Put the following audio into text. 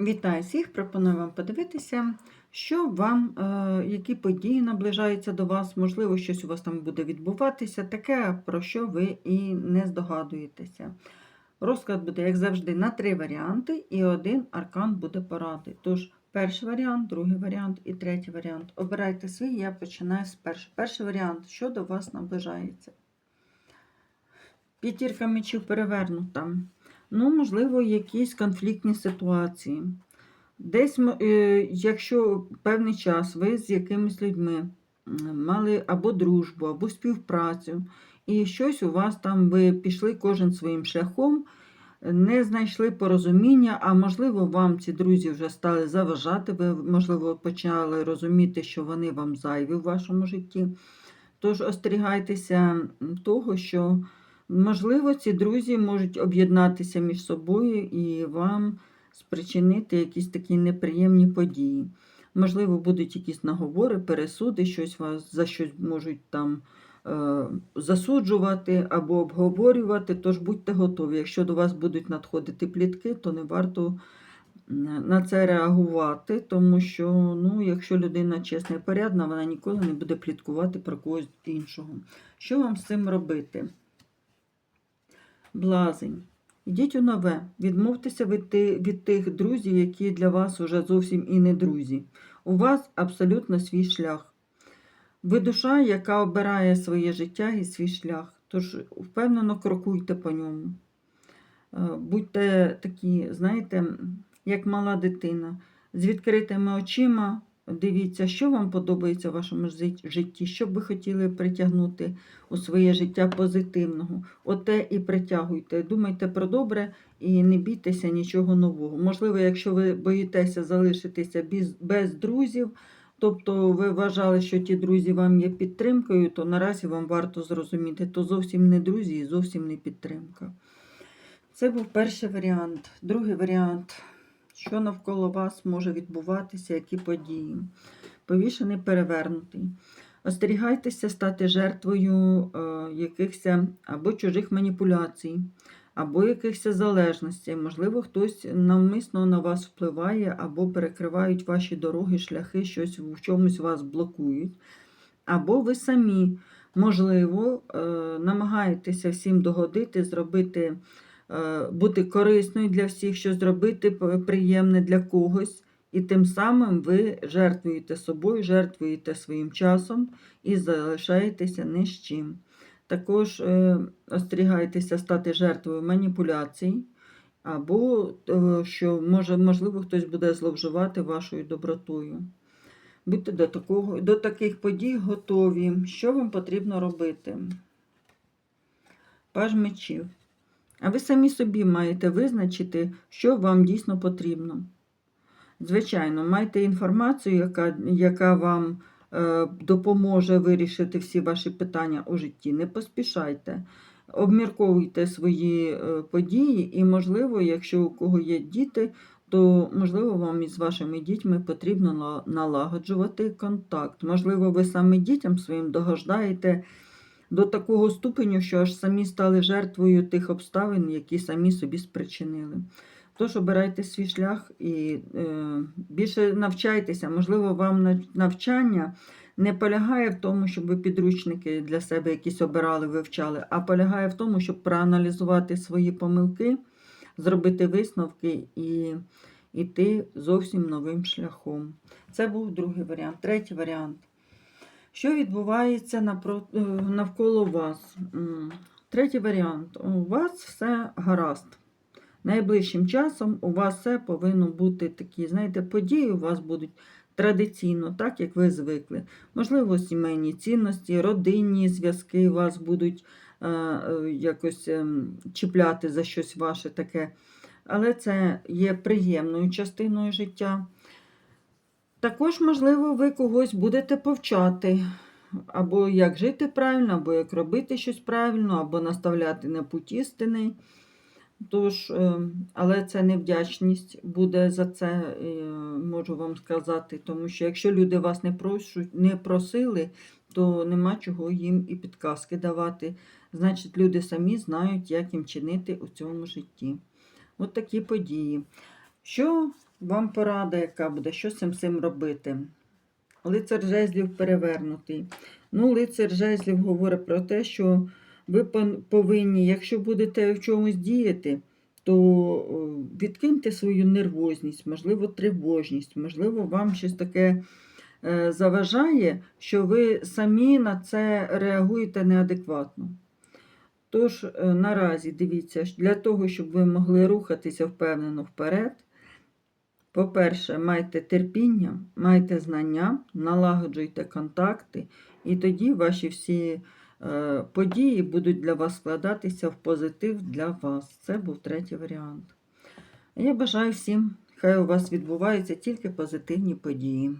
Вітаю всіх! Пропоную вам подивитися, що вам, е, які події наближаються до вас, можливо, щось у вас там буде відбуватися, таке, про що ви і не здогадуєтеся. Розклад буде, як завжди, на три варіанти, і один аркан буде поради. Тож, перший варіант, другий варіант і третій варіант. Обирайте свій, я починаю з першого. Перший варіант, що до вас наближається. П'ятірка мечів перевернута. Ну, можливо, якісь конфліктні ситуації. Десь, е, якщо певний час ви з якимись людьми мали або дружбу, або співпрацю, і щось у вас там ви пішли кожен своїм шляхом, не знайшли порозуміння, а можливо, вам ці друзі вже стали заважати, ви, можливо, почали розуміти, що вони вам зайві в вашому житті. Тож остерігайтеся того, що Можливо, ці друзі можуть об'єднатися між собою і вам спричинити якісь такі неприємні події. Можливо, будуть якісь наговори, пересуди, щось вас за щось можуть там е, засуджувати або обговорювати. Тож будьте готові. Якщо до вас будуть надходити плітки, то не варто на це реагувати, тому що ну, якщо людина чесна і порядна, вона ніколи не буде пліткувати про когось іншого. Що вам з цим робити? Блазень. Йдіть у нове, відмовтеся від, ти- від тих друзів, які для вас уже зовсім і не друзі. У вас абсолютно свій шлях. Ви душа, яка обирає своє життя і свій шлях. Тож впевнено крокуйте по ньому. Е, Будьте такі, знаєте, як мала дитина, з відкритими очима. Дивіться, що вам подобається в вашому житті, що б ви хотіли притягнути у своє життя позитивного. Оте і притягуйте. Думайте про добре і не бійтеся нічого нового. Можливо, якщо ви боїтеся залишитися без, без друзів, тобто ви вважали, що ті друзі вам є підтримкою, то наразі вам варто зрозуміти, то зовсім не друзі і зовсім не підтримка. Це був перший варіант. Другий варіант. Що навколо вас може відбуватися, які події? Повішений перевернутий. Остерігайтеся стати жертвою е, якихось або чужих маніпуляцій, або якихось залежностей. Можливо, хтось навмисно на вас впливає, або перекривають ваші дороги, шляхи, щось в чомусь вас блокують. Або ви самі, можливо, е, намагаєтеся всім догодити, зробити, бути корисною для всіх, що зробити приємне для когось. І тим самим ви жертвуєте собою, жертвуєте своїм часом і залишаєтеся ні з чим. Також е, остерігайтеся стати жертвою маніпуляцій, або е, що може, можливо хтось буде зловживати вашою добротою. Будьте до, такого, до таких подій готові. Що вам потрібно робити? Паж мечів. А ви самі собі маєте визначити, що вам дійсно потрібно. Звичайно, майте інформацію, яка, яка вам е, допоможе вирішити всі ваші питання у житті. Не поспішайте. Обмірковуйте свої е, події, і, можливо, якщо у кого є діти, то, можливо, вам із вашими дітьми потрібно налагоджувати контакт. Можливо, ви саме дітям своїм догождаєте до такого ступеню, що аж самі стали жертвою тих обставин, які самі собі спричинили. Тож обирайте свій шлях і е, більше навчайтеся. Можливо, вам навчання не полягає в тому, щоб ви підручники для себе якісь обирали, вивчали, а полягає в тому, щоб проаналізувати свої помилки, зробити висновки і йти зовсім новим шляхом. Це був другий варіант. Третій варіант. Що відбувається е, навколо вас? Третій варіант. У вас все гаразд. Найближчим часом у вас все повинно бути такі, знаєте, події у вас будуть традиційно, так як ви звикли. Можливо, сімейні цінності, родинні зв'язки вас будуть е, е, якось ем, чіпляти за щось ваше таке. Але це є приємною частиною життя. Також, можливо, ви когось будете повчати, або як жити правильно, або як робити щось правильно, або наставляти на путь істини. Тож, е, але це невдячність буде за це, е, можу вам сказати. Тому що якщо люди вас не, просуть, не просили, то нема чого їм і підказки давати. Значить, люди самі знають, як їм чинити у цьому житті. От такі події. Що Вам порада, яка буде, що з цим робити. Лицар жезлів перевернутий. Ну, лицар жезлів говорить про те, що ви повинні, якщо будете в чомусь діяти, то відкиньте свою нервозність, можливо, тривожність, можливо, вам щось таке е, заважає, що ви самі на це реагуєте неадекватно. Тож, е, наразі дивіться, для того, щоб ви могли рухатися впевнено вперед, по-перше, майте терпіння, майте знання, налагоджуйте контакти, і тоді ваші всі е, події будуть для вас складатися в позитив для вас. Це був третій варіант. Я бажаю всім, хай у вас відбуваються тільки позитивні події.